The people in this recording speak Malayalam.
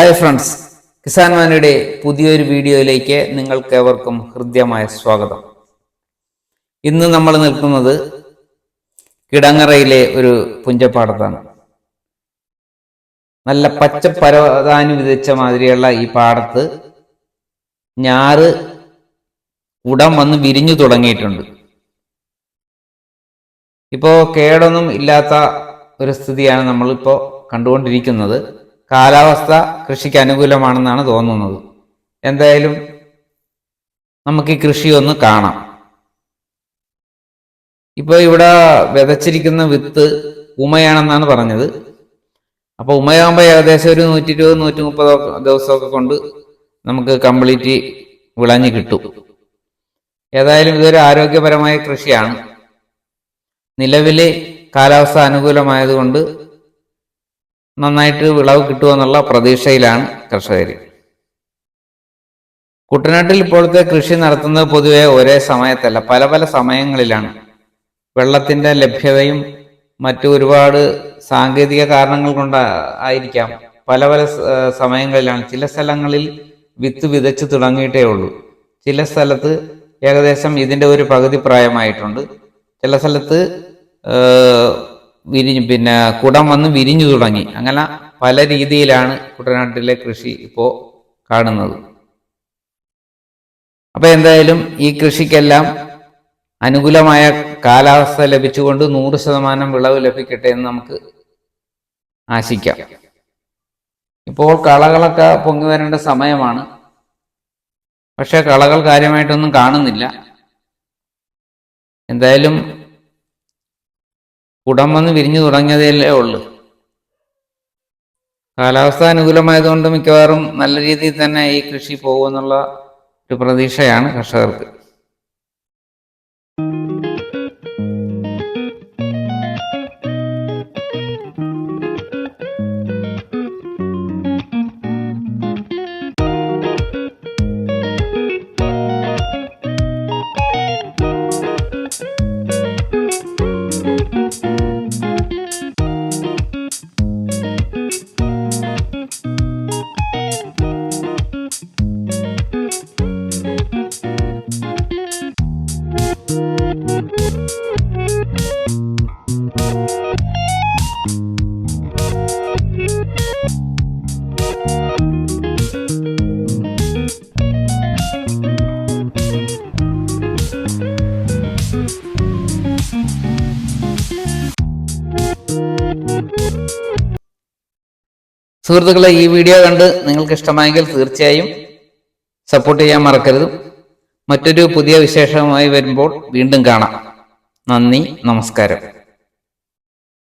ഹായ് ഫ്രണ്ട്സ് കിസാൻ മാനയുടെ പുതിയൊരു വീഡിയോയിലേക്ക് നിങ്ങൾക്ക് ഏവർക്കും ഹൃദ്യമായ സ്വാഗതം. ഇന്ന് നമ്മൾ നിൽക്കുന്നത് കിടങ്ങറയിലെ ഒരു പുഞ്ചപ്പാടത്താണ്. നല്ല പച്ച പരവതാനി വിതച്ച മാതിരിയുള്ള ഈ പാടത്ത് ഞാറ് ഉടം വന്ന് വിരിഞ്ഞു തുടങ്ങിയിട്ടുണ്ട്. ഇപ്പോൾ കേടൊന്നും ഇല്ലാത്ത ഒരു സ്ഥിതിയാണ് നമ്മളിപ്പോൾ കണ്ടുകൊണ്ടിരിക്കുന്നത്. കാലാവസ്ഥ കൃഷിക്ക് അനുകൂലമാണെന്നാണ് തോന്നുന്നത്. എന്തായാലും നമുക്ക് ഈ കൃഷി ഒന്ന് കാണാം. ഇപ്പോൾ ഇവിടെ വിതച്ചിരിക്കുന്ന വിത്ത് ഉമയാണെന്നാണ് പറഞ്ഞത്. അപ്പോൾ ഉമയാകുമ്പോൾ ഏകദേശം ഒരു നൂറ്റി ഇരുപത് നൂറ്റി മുപ്പതോ ദിവസമൊക്കെ കൊണ്ട് നമുക്ക് കംപ്ലീറ്റ് വിളഞ്ഞ് കിട്ടും. ഏതായാലും ഇതൊരു ആരോഗ്യപരമായ കൃഷിയാണ്. നിലവിലെ കാലാവസ്ഥ അനുകൂലമായതുകൊണ്ട് നന്നായിട്ട് വിളവ് കിട്ടുമെന്നുള്ള പ്രതീക്ഷയിലാണ് കർഷകർ കുട്ടനാട്ടിൽ ഇപ്പോഴത്തെ കൃഷി നടത്തുന്നത് പൊതുവെ ഒരേ സമയത്തല്ല. പല പല സമയങ്ങളിലാണ്. വെള്ളത്തിന്റെ ലഭ്യതയും മറ്റു ഒരുപാട് സാങ്കേതിക കാരണങ്ങൾ കൊണ്ട് ആയിരിക്കാം. പല പല സമയങ്ങളിലാണ്. ചില സ്ഥലങ്ങളിൽ വിത്ത് വിതച്ചു തുടങ്ങിയിട്ടേ ഉള്ളൂ. ചില സ്ഥലത്ത് ഏകദേശം ഇതിന്റെ ഒരു പകുതി പ്രായമായിട്ടുണ്ട്. ചില സ്ഥലത്ത് വിരിഞ്ഞു പിന്നെ കുടം വന്ന് വിരിഞ്ഞു തുടങ്ങി. അങ്ങനെ പല രീതിയിലാണ് കുട്ടനാട്ടിലെ കൃഷി ഇപ്പോ കാണുന്നത്. അപ്പോൾ എന്തായാലും ഈ കൃഷിക്കെല്ലാം അനുകൂലമായ കാലാവസ്ഥ ലഭിച്ചുകൊണ്ട് നൂറ് ശതമാനം വിളവ് ലഭിക്കട്ടെ എന്ന് നമുക്ക് ആശിക്കാം. ഇപ്പോൾ കളകളൊക്കെ പൊങ്ങി വരേണ്ട സമയമാണ്. പക്ഷേ കളകൾ കാര്യമായിട്ടൊന്നും കാണുന്നില്ല. എന്തായാലും കുടം വന്ന് വിരിഞ്ഞു തുടങ്ങിയതല്ലേ ഉള്ളൂ. കാലാവസ്ഥ അനുകൂലമായതുകൊണ്ട് മിക്കവാറും നല്ല രീതിയിൽ തന്നെ ഈ കൃഷി പോകുമെന്നുള്ള ഒരു പ്രതീക്ഷയാണ് കർഷകർക്ക്. സുഹൃത്തുക്കളെ ഈ വീഡിയോ കണ്ട് നിങ്ങൾക്ക് ഇഷ്ടമായെങ്കിൽ തീർച്ചയായും സപ്പോർട്ട് ചെയ്യാൻ മറക്കരുത്. മറ്റൊരു പുതിയ വിശേഷമായി വരുമ്പോൾ വീണ്ടും കാണാം. നന്ദി നമസ്കാരം.